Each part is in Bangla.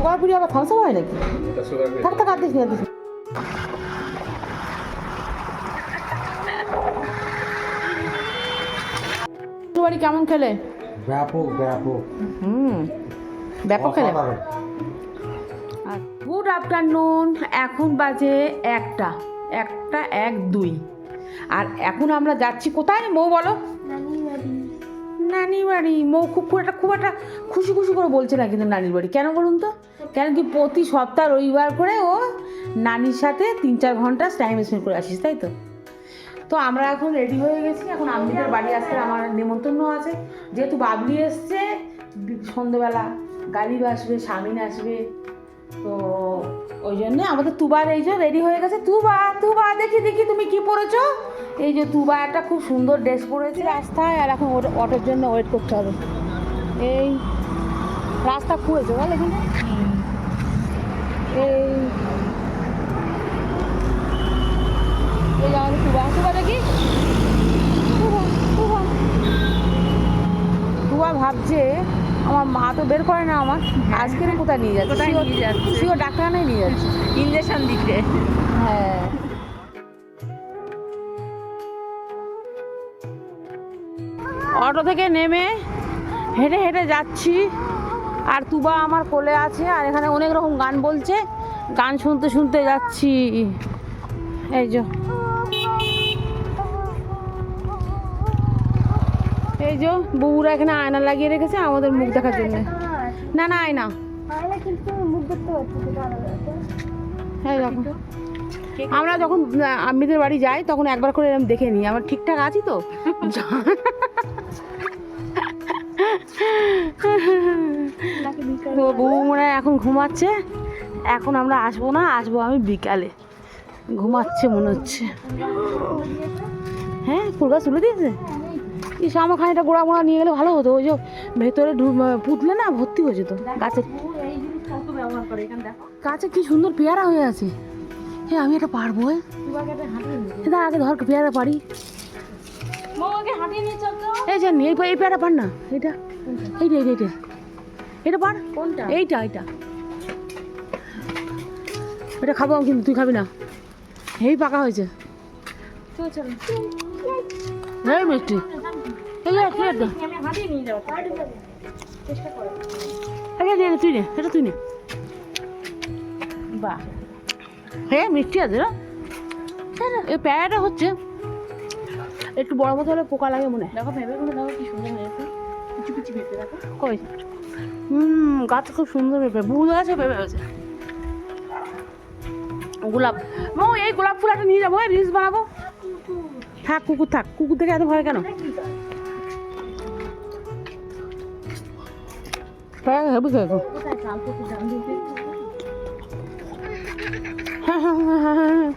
সুগার পুরি আবার থামসা হয় নাকি? ফ্রি থাক থাক আর দিস না, বাড়ি কেমন খেলে? ব্যাপক ব্যাপক। হুম ব্যাপক খেলে। গুড আফটারনুন এখন বাজে একটা। একটা এক দুই। আর এখন আমরা যাচ্ছি কোথায় মৌ বলো? নানি বাড়ি। মৌ খুব খুব একটা খুব একটা খুশি খুশি করে বলছে না কিন্তু নানির বাড়ি। কেন বলুন তো? কেন কি প্রতি সপ্তাহ রবিবার করে ও নানির সাথে তিন চার ঘণ্টা টাইম স্পেন্ড করে আসিস, তাই তো? তো আমরা এখন রেডি হয়ে গেছি, এখন আম্মিদের বাড়ি আসতে আমার নেমন্তন্ন আছে। যেহেতু বাবলি এসছে সন্ধেবেলা গালিব আসবে স্বামীন আসবে, তো ওই জন্যে আমাদের তুবার এই যে রেডি হয়ে গেছে। তুবা তুবা, দেখি দেখি তুমি কি পরেছো? এই যে তুবা একটা খুব সুন্দর ড্রেস পরেছে। রাস্তায়, আর এখন অটোর জন্য ওয়েট করতে হবে। এই রাস্তা খুঁড়েছে বল এখানে? এই এই আমাদের দেখি তুবা তুবা তুবা ভাবছে আমার মা তো বের করে না আমার আজকে কোথায় নিয়ে যাচ্ছে কোথায় নিয়ে যাচ্ছে? শিও ডাক্তারখানায় নিয়ে যাচ্ছে ইঞ্জেকশন দিতে হ্যাঁ অটো থেকে নেমে হেঁটে হেঁটে যাচ্ছি আর তুবা আমার কোলে আছে, আর এখানে অনেক রকম গান বলছে। গান শুনতে শুনতে যাচ্ছি। এই যে। এই যে, বউরা এখানে আয়না লাগিয়ে রেখেছে আমাদের মুখ দেখার জন্য। না না, আয়না। আমরা যখন আম্মিদের বাড়ি যাই, তখন একবার করে এরকম দেখে নিই। আমরা ঠিকঠাক আছি তো? তো বউ মনে এখন ঘুমাচ্ছে। এখন আমরা আসব না আসব আমি বিকালে। ঘুমাচ্ছে মনে হচ্ছে। হ্যাঁ ফুল গাছ তুলে দিয়েছে? ইস আমার খানিকটা গোড়া মোড়া নিয়ে গেলে ভালো হতো। ওই যে ভেতরে পুতলে না ভর্তি হয়েছে তো গাছে গাছে কি সুন্দর পেয়ারা হয়ে আছে। হ্যাঁ আমি এটা পারব হ্যাঁ এটা আগে ধর পেয়ারা পারি এই যে এই পেয়ারা পার না এটা এইটা এইটা এইটা এটা পার? কোনটা? এইটা এইটা। এটা খাব আমি কিন্তু তুই খাবি না। এই পাকা হয়েছে। এই মিষ্টি তুই নে এটা তুই নে। বাহ। হ্যাঁ মিষ্টি আছে না? এই পেয়ারাটা হচ্ছে। একটু বড় মতো হলে পোকা লাগে মনে হয়। দেখো ভেবে গুলো দেখো কি সুন্দর হয়েছে। কিছু কিছু ভেবে দেখো। কই? হুম গাছ খুব সুন্দর পেঁপে বহু গাছে পেঁপে হয়েছে। গোলাপ। মো এই গোলাপ ফুল একটা নিয়ে যাব রিলস বানাবো। থাক, কুকুর থাক। কুকুর থেকে এত ভয় কেন? হ্যাঁ হ্যাঁ হ্যাঁ হ্যাঁ হ্যাঁ হ্যাঁ।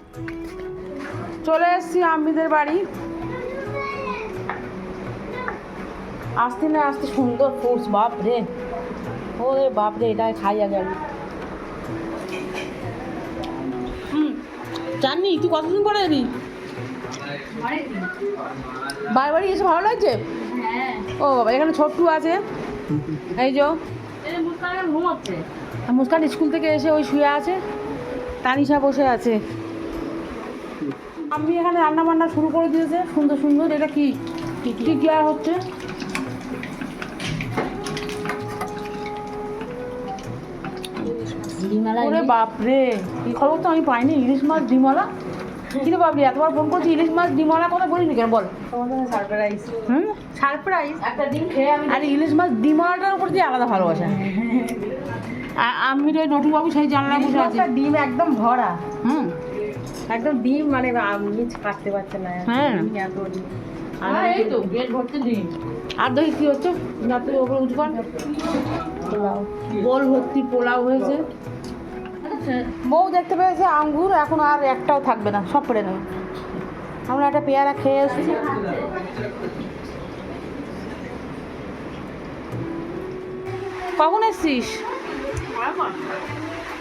চলে এসেছি আম্মিদের বাড়ি। আসতে না, আসতে সুন্দর ফ্রুটস বাপ রে ও রে বাপ রে এটা খাই আগে আমি। হুম, জাননি, তুই কতদিন পরে এলি? বাড়ি এসে ভালো লাগছে? ও বাবা, এখানে ছোট্টু আছে। এই যে মুস্কান স্কুল থেকে এসে ওই শুয়ে আছে। তানিশা বসে আছে। আমি এখানে রান্না বান্না শুরু করে দিয়েছে, সুন্দর সুন্দর। এটা কি? কি কি আর হচ্ছে? ওরে বাপরে এই খবর তো আমি পাইনি ইলিশ মাছ ডিমলা? কিরে বাপরে এতবার ফোন করছি ইলিশ মাছ ডিমলা কথা বলিনি কেন বল? সারপ্রাইজ। হুম? সারপ্রাইজ? একটা ডিম খেয়ে আমি আর ইলিশ মাছ ডিমলাটার উপর দিয়ে আলাদা ভালোবাসা। আর আমি তো নটুবাবু সেই জানলা বসে আছে। ডিম একদম ভরা। হুম। একদম ডিম মানে আমি কাটতে পারছে না। হ্যাঁ। আর এই তো পেট ভর্তি ডিম। আর দেখি কি হচ্ছে? যাতে ওপরে কর পোলাও। গোল ভর্তি পোলাও হয়েছে। বউ দেখতে পেয়েছে আঙ্গুর, এখন আর একটাও থাকবে না, সব পড়ে নেবে। আমরা একটা পেয়ারা খেয়ে এসেছি। কখন এসছিস?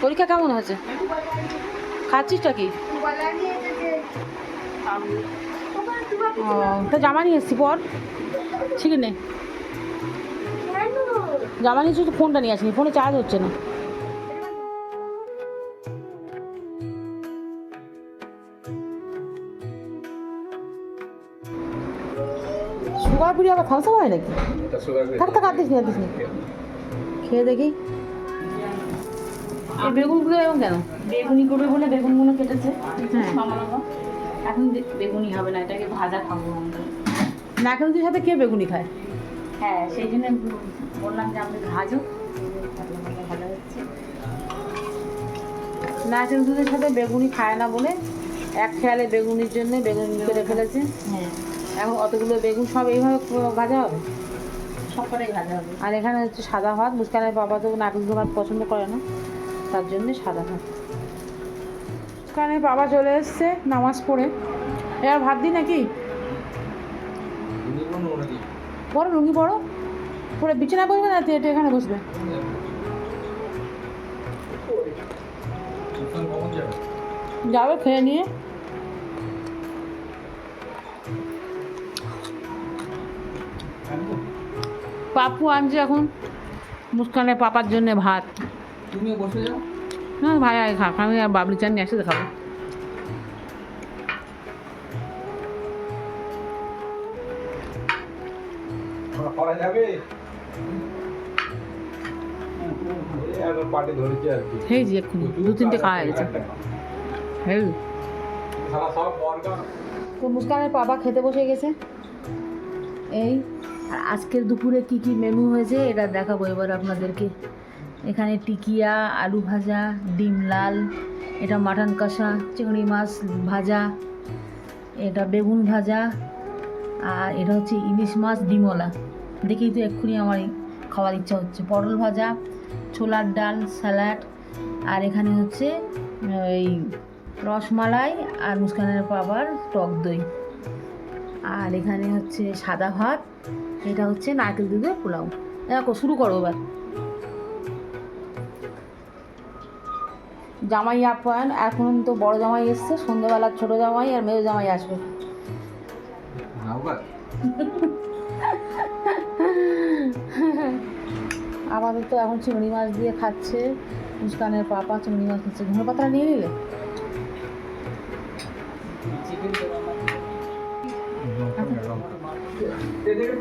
পরীক্ষা কেমন হয়েছে? খাচ্ছিসটা কি? ও, তা জামা নিয়ে এসছি, পর। ঠিক নেই জামা নিয়েছি তো ফোনটা নিয়ে আসিনি, ফোনে চার্জ হচ্ছে না। আবার থামসা হয় নাকি থাক থাক আর দিস নি আর দিস নি। খেয়ে দেখি। এই বেগুনগুলো এরকম কেন? বেগুনি করবে বলে বেগুনগুলো কেটেছে। হ্যাঁ। এখন বেগুনি হবে না এটাকে ভাজা খাব আমরা। নাকের দুধের সাথে কে বেগুনি খায়? হ্যাঁ সেই জন্য বললাম যে আপনি ভাজো হচ্ছে নাকের দুধের সাথে বেগুনি খায় না বলে এক খেয়ালে বেগুনির জন্য বেগুন কেটে ফেলেছে। হ্যাঁ। এখন অতগুলো বেগুন সব এইভাবে ভাজা হবে? সবকটাই ভাজা হবে। আর এখানে হচ্ছে সাদা ভাত মুস্কানের বাবা তো দুধ ভাত পছন্দ করে না তার জন্য সাদা ভাত। মুস্কানের বাবা চলে এসছে নামাজ পড়ে। এবার ভাত দিই নাকি? বড় লুঙ্গি বড় পরে। বিছানা বসবে না তুই? একটু এখানে বসবে। যাবে খেয়ে নিয়ে। পাপু আনছে এখন। মুস্কানের পাপার জন্য ভাত। তুমিও বসে যাও। না ভাই আগে খাক। আমি আর বাবলি চান নিয়ে একসাথে খাব। করা যাবে? পার্টি ধরেছি আর কি। এই যে এক্ষুনি দু তিনটে খাওয়া গেছে বর্গা তো মুস্কানের পাপা খেতে বসে গেছে। এই। আর আজকের দুপুরে কি কি মেনু হয়েছে এটা দেখাবো এবার আপনাদেরকে। এখানে টিকিয়া, আলু ভাজা, ডিম লাল, এটা মাটন কষা, চিংড়ি মাছ ভাজা, এটা বেগুন ভাজা, আর এটা হচ্ছে ইলিশ মাছ ডিমওয়ালা। দেখেই তো এক্ষুনি আমার খাওয়ার ইচ্ছা হচ্ছে। পটল ভাজা, ছোলার ডাল, স্যালাড, আর এখানে হচ্ছে এই রসমালাই আর মুস্কানের পাবার টক দই। আর এখানে হচ্ছে সাদা ভাত এটা হচ্ছে নারকেল দুধের পোলাও। দেখো শুরু করো এবার। জামাই আপ্যায়ন এখন তো বড় জামাই এসছে সন্ধ্যেবেলা ছোট জামাই আর মেয়ে জামাই আসবে। আমাদের তো এখন চিংড়ি মাছ দিয়ে খাচ্ছে মুস্কানের পাপা চিংড়ি মাছ খাচ্ছে। ধনে পাতা নিয়ে নিলে?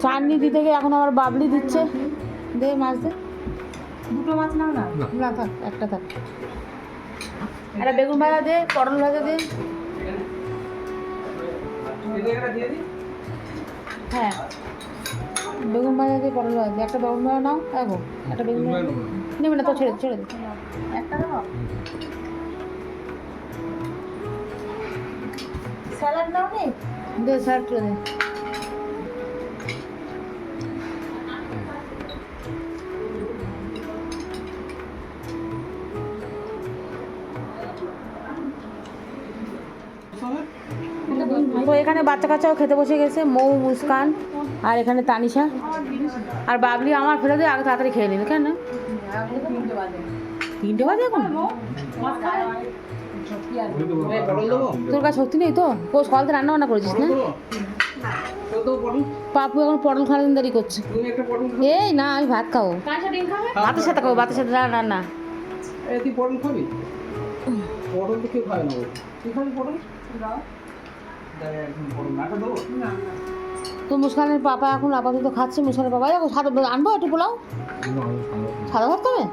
চাটনি দিতে গিয়ে এখন আবার বাবলি দিচ্ছে। দে মাছ দে। দুটো মাছ নাও না? না থাক একটা থাক। একটা বেগুন ভাজা দে পটল ভাজা দে। হ্যাঁ বেগুন ভাজা দিয়ে পটল ভাজা দে। একটা বেগুন ভাজা নাও দেখো একটা বেগুন ভাজা নেবে না তো ছেড়ে ছেড়ে দে। একটা দাও। স্যালাড নাও নি। দে স্যার করে দে। এখানে বাচ্চা কাচ্চাও খেতে বসে গেছে, মৌ, মুস্কান, আর এখানে তানিশা। আর বাবলি আমার ফেলে দিয়ে আগে তাড়াতাড়ি খেয়ে নিল কেন তিনটে বাজে এখন? তোর কাছে সত্যি নেই তো? ও সকাল রান্না বান্না করেছিস, না? পাপু এখন পটল খাওয়ার দেরি করছে। এই না, আমি ভাত খাব। খাবে ভাতের সাথে খাব ভাতের সাথে, না না পটল খাবি? পটল তো কেউ খায় না তুই খাবি পটল? তো মুস্কানের পাপা এখন আপাতত খাচ্ছে মুস্কানের পাপা। দেখো সাদা আনব একটু পোলাও। সাদা ভাত খাবে?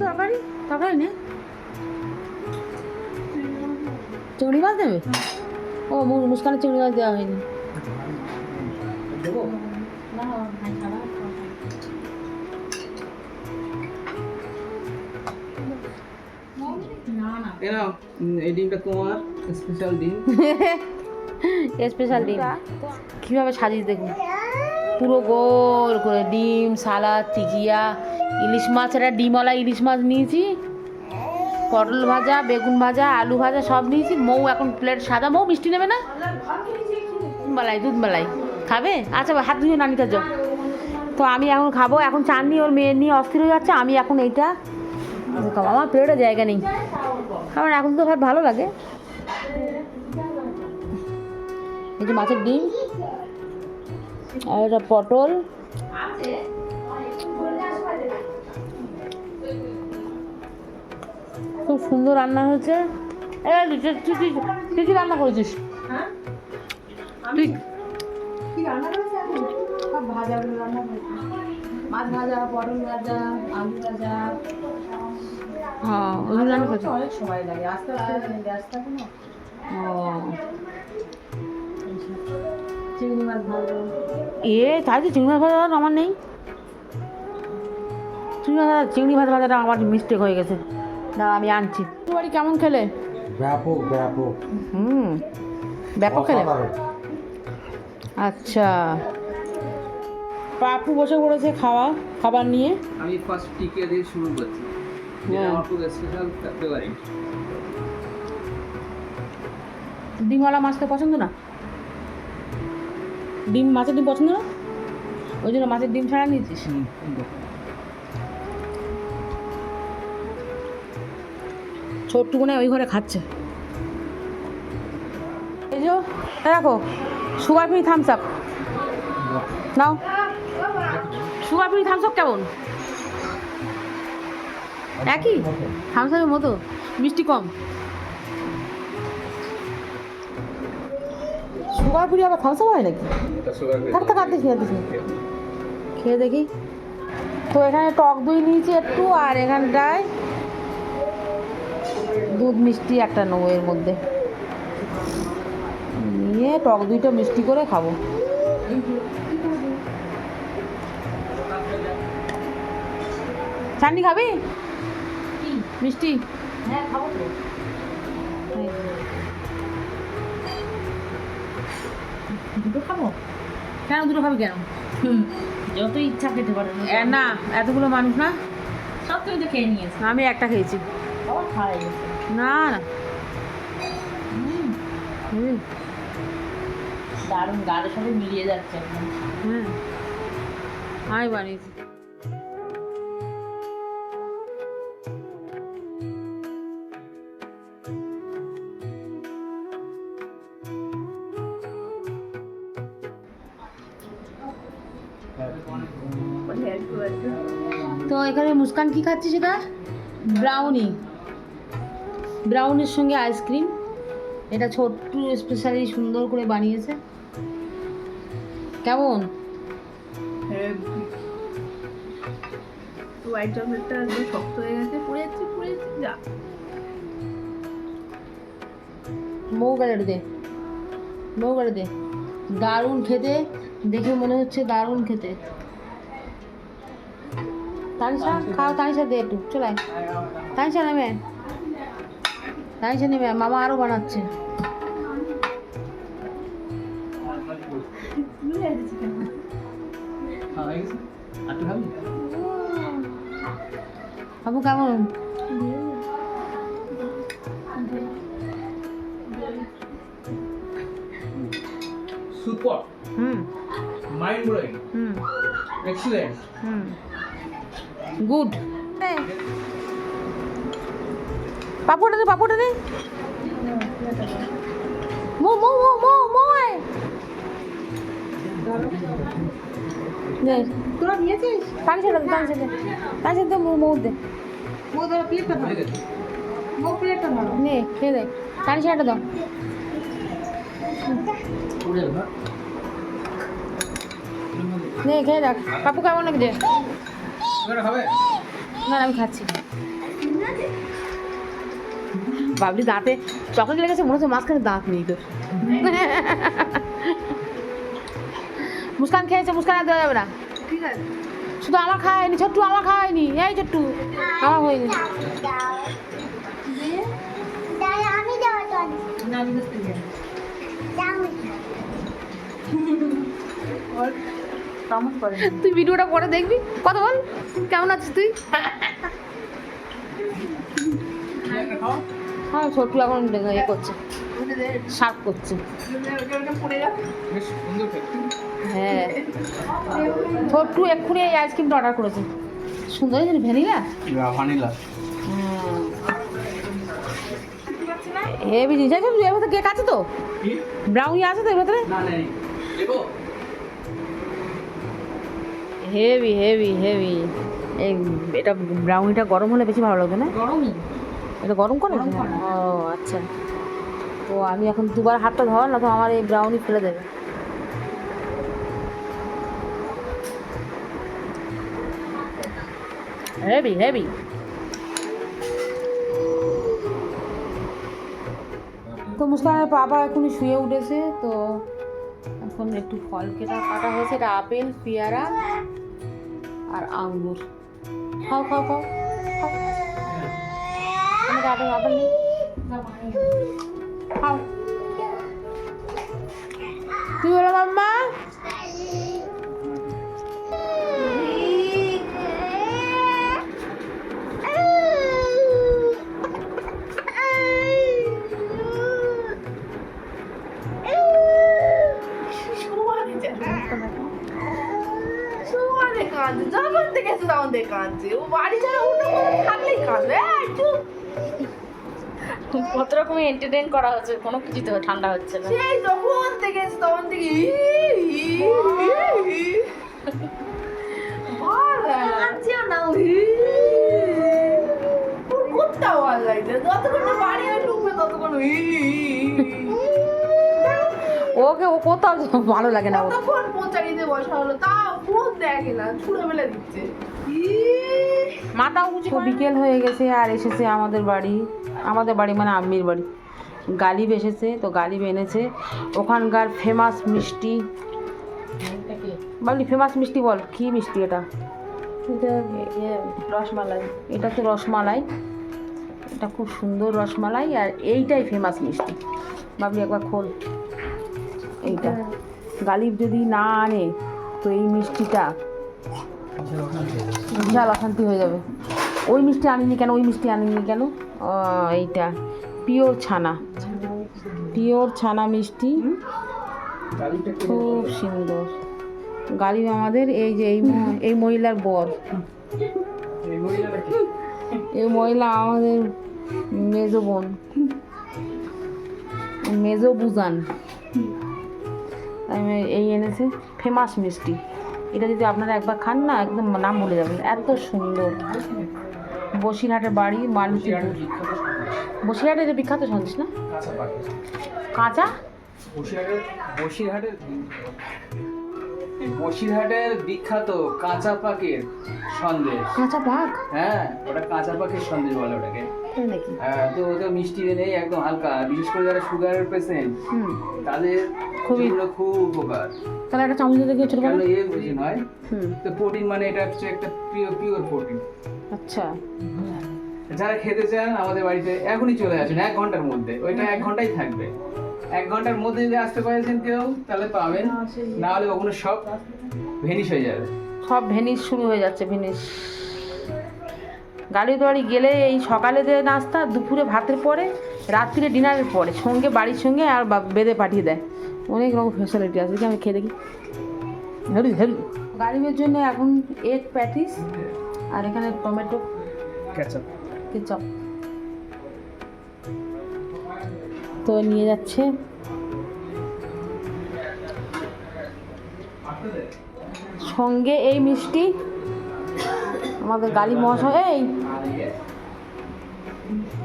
তরকারি? তরকারি নে। চিংড়ি মাছ দেবে? ও মুস্কানের চিংড়ি মাছ দেওয়া হয়নি। দেবো? না। তোমার স্পেশাল ডিম। স্পেশাল ডিম। কীভাবে সাজিয়ে দেখুন পুরো গোল করে ডিম, সালাদ, টিকিয়া, ইলিশ মাছ, এটা ডিমওয়ালা ইলিশ মাছ নিয়েছি। পটল ভাজা, বেগুন ভাজা, আলু ভাজা সব নিয়েছি। মৌ এখন প্লেট সাদা। মৌ মিষ্টি নেবে না? মালাই দুধ মালাই খাবে? আচ্ছা হাত ধুয়ে নানিটার যাও তো আমি এখন খাব। এখন চাননি, ওর মেয়ের নিয়ে অস্থির হয়ে যাচ্ছে। আমি এখন এইটা আমার প্লেটে জায়গা নেই। কারণ এখন তো ভাত ভালো লাগে। এই যে মাছের ডিম, আর এটা পটল। খুব সুন্দর রান্না হয়েছে। তুই কি রান্না করেছিস। মাছ ভাজা, পটল ভাজা, আলু ভাজা। হ্যাঁ ওগুলো রান্না করছে। অনেক সময় লাগে। আস্তে আস্তে গ্যাস থাকে না? চিংড়ি মাছ ভাজা এ তাই তো চিংড়ি মাছ ভাজা আমার নেই। চিংড়ি ভাজা- চিংড়ি মাছ ভাজাটা আমার মিস্টেক হয়ে গেছে। দাঁড়া আমি আনছি। তোর বাড়ি কেমন খেলে? ব্যাপক ব্যাপক। হুম ব্যাপক খেলে। আচ্ছা। পাপু বসে পড়েছে খাওয়া খাবার নিয়ে। আমি ফার্স্ট টিকে দিয়ে শুরু করছি। ডিমওয়ালা মাছ তো পছন্দ না? ডিম মাছের ডিম পছন্দ না? ওই জন্য মাছের ডিম ছাড়া নিয়েছিস ছোট্টুকুনে ওই ঘরে খাচ্ছে। এই যে দেখো সুগার ফ্রি থামস আপ। নাও। সুগার ফ্রি থামস আপ কেমন? একই? থামস আপের মতো। মিষ্টি কম। সুগার ফ্রি আবার থামস আপ হয় নাকি? থাক থাক আর দেখি আর দেখি। খেয়ে দেখি। তো এখানে টক দই নিয়েছি একটু আর এখানটায় দুধ মিষ্টি একটা নেব এর মধ্যে। নিয়ে টক দইটা মিষ্টি করে খাব। চাটনি খাবি? মিষ্টি? হ্যাঁ খাব তো। দুটো খাব? কেন দুটো খাবি কেন? হুম যত ইচ্ছা খেতে পারো না এতগুলো মানুষ না? সব তুমি তো খেয়ে নিয়েছো। আমি একটা খেয়েছি। না না। হুম, দারুণ গালের সাথে মিলিয়ে যাচ্ছে হ্যাঁ। আমি বানিয়েছি। তো এখানে মুস্কান কি খাচ্ছে সেটা? ব্রাউনি ব্রাউনির সঙ্গে আইসক্রিম এটা ছোট্ট স্পেশালি সুন্দর করে বানিয়েছে। কেমন? হোয়াইট চকলেটটা একদম শক্ত হয়ে গেছে পড়ে যাচ্ছে পড়ে যাচ্ছে যা। মৌ দে। দারুণ খেতে। দেখে মনে হচ্ছে দারুণ খেতে। তানিশা খাও তানিশা দে একটু চলে আয়। তানিশা নেবে তানিশা নেবে মামা আরও বানাচ্ছে বাবু কেমন super hmm mind blowing hmm excellent hmm good পাপড়টা দে পাপড়টা দে। মো মো মো মো মো তোরা নিয়েছিস? পানি ছেড়ে দে পানি ছেড়ে পানি ছেড়ে দে মো মো দে। ও ধরো প্লেটটা ধরো। ও প্লেটটা ধরো। নে খেয়ে দে। পানি ছেড়ে দাও। নে খেয়ে দেখ। পাপু কেমন লাগছে? না আমি খাচ্ছি না। বাবলি দাঁতে চকলেট লেগেছে মনে হচ্ছে মাঝখানে দাঁত নেই তো। মুস্কান খেয়েছে মুস্কান আর দেওয়া যাবে না। ঠিক আছে শুধু আমার খায়নি ছোট্টু আমার খায়নি এই ছোট্টু আমার হয়নি। না আমি দেখতে যাই কেমন করে তুই ভিডিওটা পরে দেখবি। কত বল কেমন আছিস তুই? হ্যাঁ ছোট্টু এখন ইয়ে করছে সার্ভ করছে। হ্যাঁ। ছোট্টু এক্ষুনি এই আইসক্রিমটা অর্ডার করেছে। সুন্দর হয়েছে ভ্যানিলা? ভানিলা হেভি জিনিস। আছে এর ভেতরে কেক আছে তো? ব্রাউনি আছে তো এর ভেতরে? না নেই। হেভি হেভি হেভি এই এটা ব্রাউনিটা গরম হলে বেশি ভালো লাগবে না? গরমই। এটা গরম করে? ও আচ্ছা। তো আমি এখন দুবার হাতটা ধর না তো আমার এই ব্রাউনি ফেলে দেবে। হেভি হেভি তো মুস্কানের বাবা এখনই শুয়ে উঠেছে তো এখন একটু ফল কেটা কাটা হয়েছে এটা আপেল পেয়ারা। আর আঙ্গুর খাও খাও খাও খাও আমাদের আপেল আপেল নেই খাও এন্টারটেইন করা হচ্ছে কোনো কিছুতে ঠান্ডা হচ্ছে না। সেই যখন থেকে তখন থেকে। ভালো লাগছে যতক্ষণ না বাড়ি হয়ে ঢুকবে ততক্ষণ। ওকে ও কোথাও ভালো লাগে না কতক্ষণ পৌঁছানিতে বসা হলো তা ফোন দেখে না ছুড়ে ফেলে দিচ্ছে। ই, উঁচু বিকেল হয়ে গেছে আর এসেছে আমাদের বাড়ি। আমাদের বাড়ি মানে আম্মির বাড়ি। গালিব এসেছে তো গালিব এনেছে। ওখানকার ফেমাস মিষ্টি। বলি ফেমাস মিষ্টি বল কি মিষ্টি এটা? ইয়ে, রসমালাই। এটা তো রসমালাই। এটা খুব সুন্দর রসমালাই আর এইটাই ফেমাস মিষ্টি। বাবলি একবার খোল। এইটা। গালিব যদি না আনে তো এই মিষ্টিটা বিশাল অশান্তি হয়ে যাবে। ওই মিষ্টি আনিনি কেন? ওই মিষ্টি আনিনি কেন? এইটা। পিওর ছানা। পিওর ছানা মিষ্টি। খুব সুন্দর। গালিব আমাদের এই যে এই মহিলার বর। এই মহিলা আমাদের মেজো বোন। মেজো বুজান। এই এনেছে ফেমাস মিষ্টি। এটা যদি আপনারা একবার খান না, একদম নাম ভুলে যাবেন। এত সুন্দর। বসিরহাটের বাড়ি মালতীপুর বসিরহাটের যে বিখ্যাত সন্দেশ না? কাঁচা? বসিরহাটের বসিরহাটের বসিরহাটের বিখ্যাত কাঁচা পাকের সন্দেশ। কাঁচা পাক? হ্যাঁ ওটা কাঁচা পাকের সন্দেশ বলে ওটাকে। হ্যাঁ তো ওটা মিষ্টি নেই একদম হালকা বিশেষ করে যারা সুগারের পেশেন্ট তাদের খুবই- খুব উপকার। তাহলে একটা চামচ দিয়ে ছোটো কেন করে এ বুঝি নয়? তো প্রোটিন মানে এটা হচ্ছে একটা পিওর পিওর প্রোটিন আচ্ছা। যারা খেতে চান আমাদের বাড়িতে এখনই চলে আসেন এক ঘণ্টার মধ্যে। ওইটা এক ঘন্টাই থাকবে। এক ঘণ্টার মধ্যে যদি আসতে পারেছেন কেউ তাহলে পাবেন। না হলে ওগুলো সব ভেনিশ হয়ে যাবে। সব ভেনিস শুরু হয়ে যাচ্ছে ভেনিস গাড়ি বাড়ি গেলে এই সকালে যে নাস্তা দুপুরে ভাতের পরে রাত্রিরে ডিনারের পরে সঙ্গে বাড়ির সঙ্গে আর বা- বেঁধে পাঠিয়ে দেয়। অনেক রকম ফ্যাসিলিটি আছে দেখি আমি খেয়ে দেখি। হেরি হেরি গাড়িবের জন্য এখন এগ প্যাটিস আর এখানে টমেটো ক্যাচআপ কেচাপ তো নিয়ে যাচ্ছে। সঙ্গে এই মিষ্টি আমাদের গালি মহাশয় এই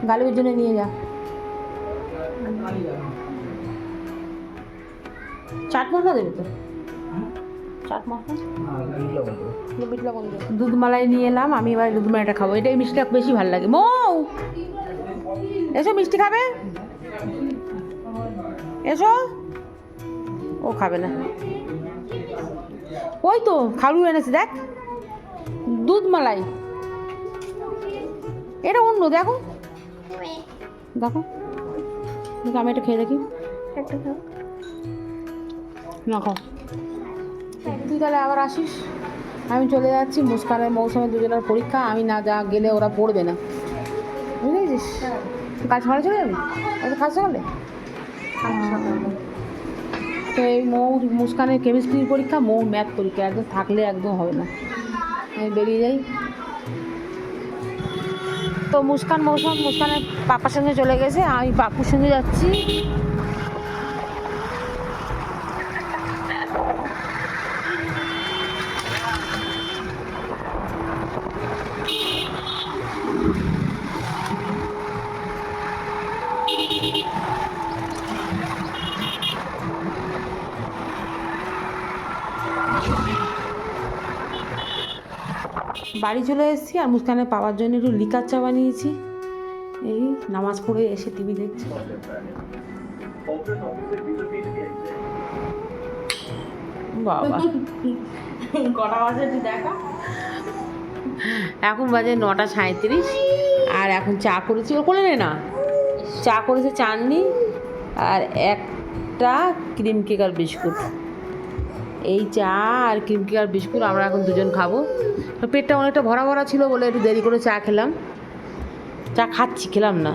গালিবের জন্য নিয়ে যা। চাট মশলা দেবে তো? চাট মশলা? বিট লবণ দুধ মালাই নিয়ে এলাম আমি এবার দুধ মালাইটা খাব। এটা এই মিষ্টিটা বেশি ভালো লাগে। মৌ! এসো মিষ্টি খাবে? এসো। ও খাবে না। ওই তো খালু এনেছে দেখ। দুধ মালাই। এটা অন্য দেখো। দেখো। দেখো, আমি এটা খেয়ে দেখি। না খাও। তুই তাহলে আবার আসিস? আমি চলে যাচ্ছি মুস্কানের মৌসুমে দুজনের পরীক্ষা আমি না যা গেলে ওরা পড়বে না। বুঝেছিস? কাজ সকালে চলে যাবি? কাজ সকালে তো এই মৌ মুস্কানের কেমিস্ট্রির পরীক্ষা মৌ ম্যাথ পরীক্ষা একদম থাকলে একদম হবে না। আমি বেরিয়ে যাই। তো মুস্কান মৌসুম মুস্কানের পাপার সঙ্গে চলে গেছে আমি পাপুর সঙ্গে যাচ্ছি। বাড়ি চলে এসেছি আর মুস্কানে পাওয়ার জন্য একটু লিকার চা বানিয়েছি। এই নামাজ পড়ে এসে টিভি দেখছি। বাবা। কটা বাজে তুই দেখা? এখন বাজে নটা সাঁত্রিশ আর এখন চা করেছি। ও করে নে না। চা করেছে চাননি আর একটা ক্রিম কেক আর বিস্কুট। এই চা আর ক্রিম কেক আর বিস্কুট আমরা এখন দুজন খাব। পেটটা অনেকটা ভরা ভরা ছিল বলে একটু দেরি করে চা খেলাম। চা খাচ্ছি, খেলাম না।